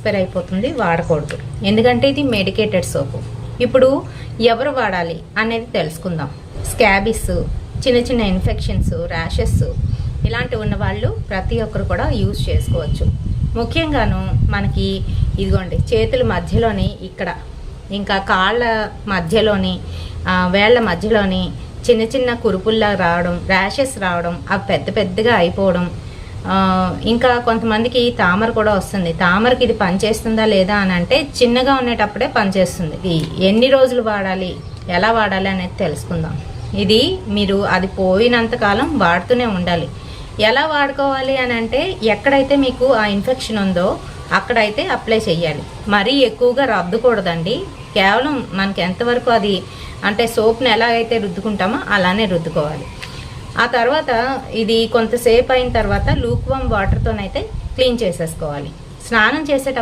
Expire అయిపోతుంది వాడకూడదు. ఎందుకంటే ఇది మెడికేటెడ్ సోపు ఇప్పుడు ఎవరు వాడాలి అనేది తెలుసుకుందాం. స్కాబిస్ చిన్న చిన్న ఇన్ఫెక్షన్స్ ర్యాషెస్ ఇలాంటివి ఉన్న వాళ్ళు ప్రతి ఒక్కరు కూడా యూజ్ చేసుకోవచ్చు. ముఖ్యంగాను మనకి ఇదిగోండి చేతుల మధ్యలోని ఇక్కడ ఇంకా కాళ్ళ మధ్యలోని వేళ్ళ మధ్యలోని చిన్న చిన్న కురుపుల్లా రావడం ర్యాషెస్ రావడం అవి పెద్ద పెద్దగా అయిపోవడం ఇంకా కొంతమందికి తామర కూడా వస్తుంది. తామరకి ఇది పనిచేస్తుందా లేదా అని అంటే చిన్నగా ఉండేటప్పుడే పనిచేస్తుంది. ఇది ఎన్ని రోజులు వాడాలి? ఎలా వాడాలి అనేది తెలుసుకుందాం. ఇది మీరు అది పోయినంత కాలం వాడుతూనే ఉండాలి. ఎలా వాడుకోవాలి అని అంటే ఎక్కడైతే మీకు ఆ ఇన్ఫెక్షన్ ఉందో అక్కడైతే అప్లై చేయాలి. మరీ ఎక్కువగా రుద్దకూడదండి. కేవలం మనకి ఎంతవరకు అది అంటే సోప్ని ఎలాగైతే రుద్దుకుంటామో అలానే రుద్దుకోవాలి. ఆ తర్వాత ఇది కొంతసేపు అయిన తర్వాత లూక్వామ్ వాటర్తోనైతే క్లీన్ చేసేసుకోవాలి. స్నానం చేసేటప్పుడు